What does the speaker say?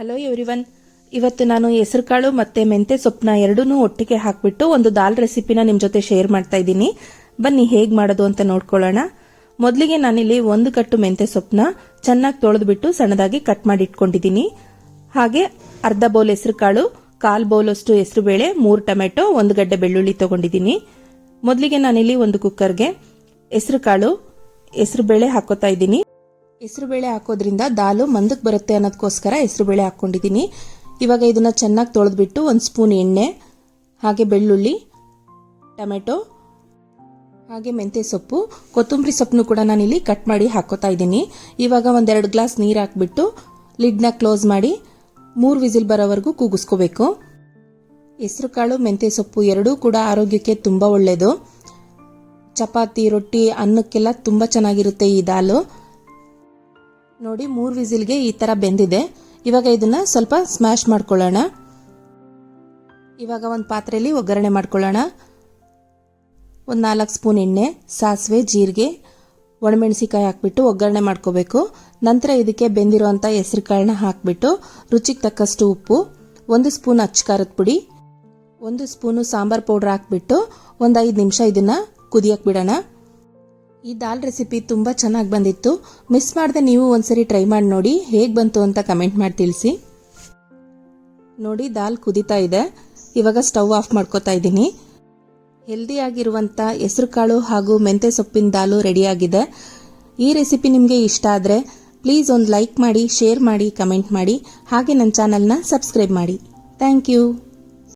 Hello everyone ಇವತ್ತು ನಾನು ಹೆಸರುಕಾಳು ಮತ್ತೆ ಮೆಂತೆ ಸೊಪ್ಪನ್ನ ಎರಡೂ ಒಟ್ಟಿಗೆ ಹಾಕ್ಬಿಟ್ಟು ಒಂದು ದಾಲ್ ರೆಸಿಪಿನ ನಿಮ್ಮ ಜೊತೆ ಶೇರ್ ಮಾಡ್ತಾ ಇದ್ದೀನಿ. ಬನ್ನಿ, ಹೇಗೆ ಮಾಡೋದು ಅಂತ ನೋಡ್ಕೊಳ್ಳೋಣ. ಮೊದಲಿಗೆ ನಾನಿಲ್ಲಿ ಒಂದು ಕಟ್ಟು ಮೆಂತೆ ಸೊಪ್ಪನ್ನ ಚೆನ್ನಾಗಿ ತೊಳೆದ್ಬಿಟ್ಟು ಸಣ್ಣದಾಗಿ ಕಟ್ ಮಾಡಿ ಇಟ್ಕೊಂಡಿದ್ದೀನಿ. ಹಾಗೆ ಅರ್ಧ ಬೌಲ್ ಹೆಸರುಕಾಳು, ಕಾಲು ಬೌಲಷ್ಟು ಹೆಸರುಬೇಳೆ ಮೂರು ಟೊಮೆಟೊ, ಒಂದು ಗಡ್ಡೆ ಬೆಳ್ಳುಳ್ಳಿ ತಗೊಂಡಿದ್ದೀನಿ. ಮೊದಲಿಗೆ ನಾನಿಲ್ಲಿ ಒಂದು ಕುಕ್ಕರ್ಗೆ ಹೆಸರುಕಾಳು ಹೆಸರುಬೇಳೆ ಹಾಕೋತಾ ಇದ್ದೀನಿ. ಹೆಸರುಬೇಳೆ ಹಾಕೋದ್ರಿಂದ ದಾಲು ಮಂದಕ್ಕೆ ಬರುತ್ತೆ ಅನ್ನೋದಕ್ಕೋಸ್ಕರ ಹೆಸರುಬೇಳೆ ಹಾಕ್ಕೊಂಡಿದ್ದೀನಿ. ಇವಾಗ ಇದನ್ನು ಚೆನ್ನಾಗಿ ತೊಳೆದ್ಬಿಟ್ಟು ಒಂದು ಸ್ಪೂನ್ ಎಣ್ಣೆ, ಹಾಗೆ ಬೆಳ್ಳುಳ್ಳಿ, ಟೊಮೆಟೊ, ಹಾಗೆ ಮೆಂತ್ಯ ಸೊಪ್ಪು, ಕೊತ್ತಂಬರಿ ಸೊಪ್ಪನ್ನು ಕೂಡ ನಾನಿಲ್ಲಿ ಕಟ್ ಮಾಡಿ ಹಾಕೋತಾ ಇದ್ದೀನಿ. ಇವಾಗ ಒಂದೆರಡು ಗ್ಲಾಸ್ ನೀರು ಹಾಕ್ಬಿಟ್ಟು ಲಿಡ್ನ ಕ್ಲೋಸ್ ಮಾಡಿ ಮೂರು ವಿಸಿಲ್ ಬರೋವರೆಗೂ ಕೂಗಿಸ್ಕೋಬೇಕು. ಹೆಸರುಕಾಳು ಮೆಂತ್ಯ ಸೊಪ್ಪು ಎರಡೂ ಕೂಡ ಆರೋಗ್ಯಕ್ಕೆ ತುಂಬ ಒಳ್ಳೆಯದು ಚಪಾತಿ, ರೊಟ್ಟಿ ಅನ್ನಕ್ಕೆಲ್ಲ ತುಂಬ ಚೆನ್ನಾಗಿರುತ್ತೆ ಈ ದಾಲು. ನೋಡಿ, ಮೂರು ವಿಸಿಲ್ಗೆ ಈ ಥರ ಬೆಂದಿದೆ. ಇವಾಗ ಇದನ್ನ ಸ್ವಲ್ಪ ಸ್ಮ್ಯಾಶ್ ಮಾಡ್ಕೊಳ್ಳೋಣ. ಇವಾಗ ಒಂದು ಪಾತ್ರೆಯಲ್ಲಿ ಒಗ್ಗರಣೆ ಮಾಡ್ಕೊಳ್ಳೋಣ. ಒಂದು ನಾಲ್ಕು ಸ್ಪೂನ್ ಎಣ್ಣೆ, ಸಾಸಿವೆ, ಜೀರಿಗೆ ಒಣಮೆಣಸಿಕಾಯಿ ಹಾಕ್ಬಿಟ್ಟು ಒಗ್ಗರಣೆ ಮಾಡ್ಕೋಬೇಕು. ನಂತರ ಇದಕ್ಕೆ ಬೆಂದಿರುವಂಥ ಹೆಸರು ಕಾಳನ್ನ ಹಾಕ್ಬಿಟ್ಟು ರುಚಿಗೆ ತಕ್ಕಷ್ಟು ಉಪ್ಪು, ಒಂದು ಸ್ಪೂನ್ ಅಚ್ಚಕಾರದ ಪುಡಿ, ಒಂದು ಸ್ಪೂನು ಸಾಂಬಾರ್ ಪೌಡ್ರ್ ಹಾಕ್ಬಿಟ್ಟು ಒಂದು ಐದು ನಿಮಿಷ ಇದನ್ನ ಕುದಿಯಕ್ಕೆ ಬಿಡೋಣ. ಈ ದಾಲ್ ರೆಸಿಪಿ ತುಂಬ ಚೆನ್ನಾಗಿ ಬಂದಿತ್ತು. ಮಿಸ್ ಮಾಡದೆ ನೀವು ಒಂದ್ಸರಿ ಟ್ರೈ ಮಾಡಿ ನೋಡಿ, ಹೇಗೆ ಬಂತು ಅಂತ ಕಮೆಂಟ್ ಮಾಡಿ ತಿಳಿಸಿ. ನೋಡಿ, ದಾಲ್ ಕುದೀತಾ ಇದೆ. ಇವಾಗ ಸ್ಟವ್ ಆಫ್ ಮಾಡ್ಕೋತಾ ಇದ್ದೀನಿ. ಹೆಲ್ದಿಯಾಗಿರುವಂಥ ಹೆಸರುಕಾಳು ಹಾಗೂ ಮೆಂತೆ ಸೊಪ್ಪಿನ ದಾಲು ರೆಡಿಯಾಗಿದೆ ಈ ರೆಸಿಪಿ ನಿಮಗೆ ಇಷ್ಟ ಆದರೆ ಪ್ಲೀಸ್ ಒಂದು ಲೈಕ್ ಮಾಡಿ ಶೇರ್ ಮಾಡಿ ಕಮೆಂಟ್ ಮಾಡಿ. ಹಾಗೆ ನನ್ನ ಚಾನಲ್ನ ಸಬ್ಸ್ಕ್ರೈಬ್ ಮಾಡಿ. Thank you